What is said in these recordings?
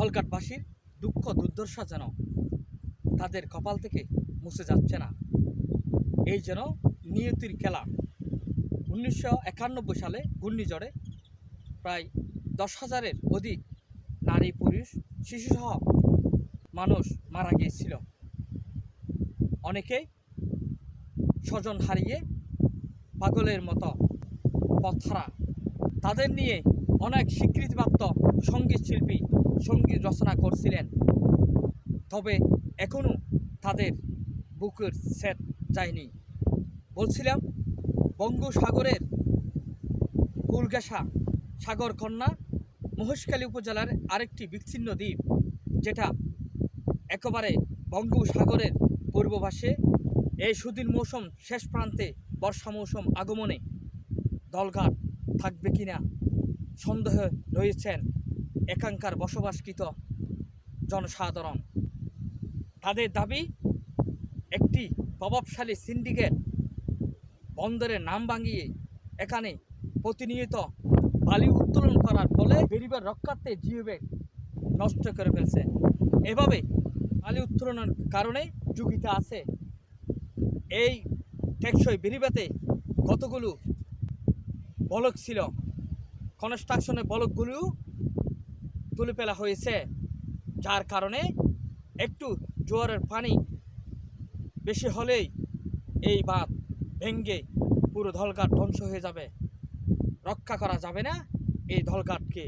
ধলকাটবাসীর দুঃখ দুর্দশা যেন তাদের কপাল থেকে মুছে যাচ্ছে না। এই যেন নিয়তির খেলা। উনিশশো একানব্বই সালে ঘূর্ণিঝড়ে প্রায় দশ হাজারের অধিক নারী, পুরুষ, শিশুসহ মানুষ মারা গিয়েছিল। অনেকেই স্বজন হারিয়ে পাগলের মতো পথরা তাদের নিয়ে অনেক স্বীকৃতিপ্রাপ্ত সংগীত শিল্পী সংগীত রচনা করছিলেন। তবে এখনও তাদের বুকের সেট যায়নি। বলছিলাম বঙ্গোসাগরের কুলগাসা সাগর কন্যা মহেশখালী উপজেলার আরেকটি বিচ্ছিন্ন দ্বীপ, যেটা একেবারে বঙ্গোসাগরের পূর্বভাসে এই সুদিন মৌসুম শেষ প্রান্তে বর্ষা মৌসুম আগমনে দলঘাট থাকবে কিনা সন্দেহ রয়েছেন এখানকার বসবাসকৃত জনসাধারণ। তাদের দাবি, একটি প্রভাবশালী সিন্ডিকেট বন্দরের নাম ভাঙিয়ে এখানে প্রতিনিয়ত বালি উত্তোলন করার ফলে বেরিবার রক্ষার্থে জিওব্যাগ নষ্ট করে ফেলছে। এভাবে বালি উত্তোলনের কারণে ঝুঁকিতে আছে এই টেকসই বেরিবাতে কতগুলো বলক ছিল? কনস্ট্রাকশনের বলকগুলিও তুলে ফেলা হয়েছে, যার কারণে একটু জোয়ারের পানি বেশি হলেই এই বাঁধ ভেঙ্গে পুরো ধলঘাট ধ্বংস হয়ে যাবে। রক্ষা করা যাবে না এই ধলঘাটকে।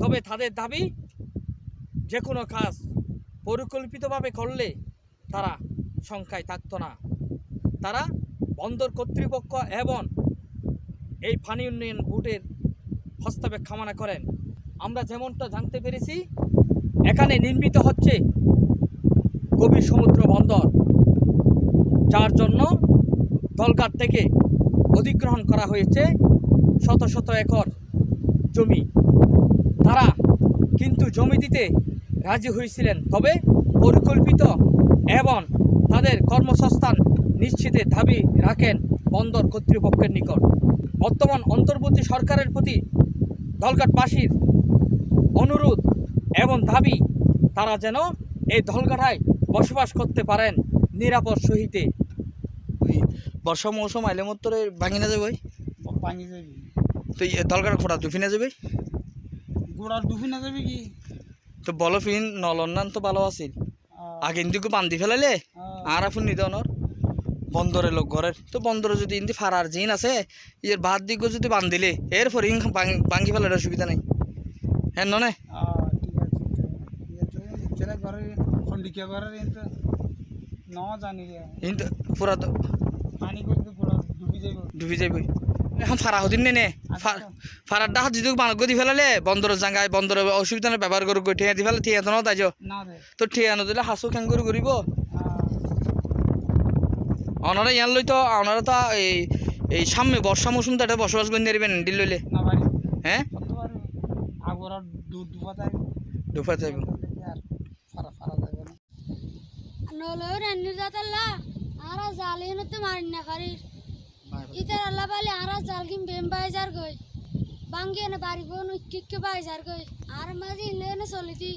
তবে তাদের দাবি, যে কোনো কাজ পরিকল্পিতভাবে করলে তারা সংখ্যায় থাকতো না। তারা বন্দর কর্তৃপক্ষ এবং এই পানি উন্নয়ন বোর্ডের হস্তক্ষেপ কামনা করেন। আমরা যেমনটা জানতে পেরেছি, এখানে নির্মিত হচ্ছে গভীর সমুদ্র বন্দর, যার জন্য দলঘাট থেকে অধিগ্রহণ করা হয়েছে শত শত একর জমি। তারা কিন্তু জমি দিতে রাজি হয়েছিলেন, তবে পরিকল্পিত এবং তাদের কর্মসংস্থান নিশ্চিতের দাবি রাখেন বন্দর কর্তৃপক্ষের নিকট। বর্তমান অন্তর্বর্তী সরকারের প্রতি দলঘাটবাসীর অনুরোধ এবং দাবি তারা যেন এই দলঘাটায় বসবাস করতে পারেন নিরাপদ সহিতে। বর্ষা মৌসুম আইলে মতো ভাঙি না যাবে পানি যাবি। তো দলঘাট খোড়া দুফি না যাবে? গোড়ার ডুবি না যাবি কি? তো বলো ফিন নলন্নান তো ভালো আছিল আগে ইন্দিকে বান্ধি ফেলাইলে আর আপনি নিদনর বন্দরের লোক ঘরের তো বন্দরে যদি ইন্দি ফারার জিন আছে ইয়ের ভাত দিকে যদি বান্ধিলে এরপরে ইং ভাঙ্গি ফেলার অসুবিধা নাই। হ্যাঁ ননে। আহ, ঠিক আছে তো ইচ্ছেরা ঘরে খন্ডিকা ঘরের কিন্তু ন জানি রে কিন্তু পুরা তো পানি করতে ডুবি যাইব ডুবি এখন ফারা হদিন নে নে? ফা- ফারার ডাহাত যদি বান গদি ফেলালে বন্দরের জাঙ্গায় বন্দরের অসুবিধা ব্যবহার করো ঠিয়া দি ফেলে ঠিয়া তো নয় না দে তো ঠিয়া নদিলে হাসু খেঙ্গুর করিব আহ, ওনারা ইয়ান লই তো ওনারা তো এই এই সামনে বর্ষা মৌসুম তো বসবাস করে নেবেন ডিল লইলে হ্যাঁ দুফা যাইব। আর ফারা ফারা নলো রান্নি দাতাল্লা আরা জাল এনতে মারি না খারি। ইতার আল্লাহ বালি আরা জাল কিম বেম বাইজার গই বাঙ্গি এনে বাড়ি বোন কিক্কে বাইজার গই আর মাঝে ইলে এনে চলিতি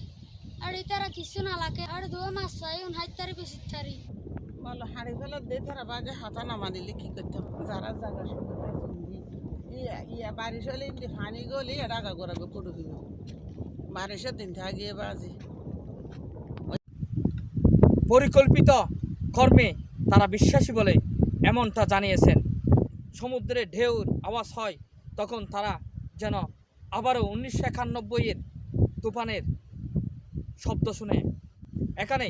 আর ইতারা কিছু না লাগে। আর দো মাস চাই উন হাইতারি বেশি থারি বলো হাড়ি ফেলে দে তারা বাজে হাতা নামা দিলে কি করতাম যারা জায়গা সুবিধা ইয়া ইয়া বারিশ হলে ইন্দি ফানি গলি রাগা গোড়া গো পড়ু বারিশের দিন থাকিয়ে বাজে। পরিকল্পিত কর্মে তারা বিশ্বাসী বলে এমনটা জানিয়েছেন। সমুদ্রে ঢেউর আওয়াজ হয়, তখন তারা যেন আবারও উনিশশো একানব্বইয়ের তুফানের শব্দ শুনে। এখানে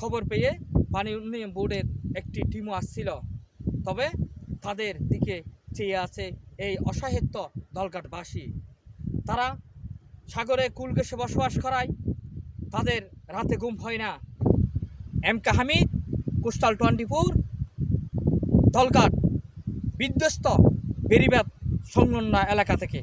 খবর পেয়ে পানি উন্নয়ন বোর্ডের একটি টিমও আসছিল। তবে তাদের দিকে চেয়ে আছে এই অসাহিত্য দলঘাটবাসী তারা সাগরে কুলকেশে বসবাস করায়, তাদের রাতে ঘুম হয় না। M K Hamid coastal twenty four দলকাট বিধ্বস্ত, বেরিবাদ সংলগ্ন এলাকা থেকে।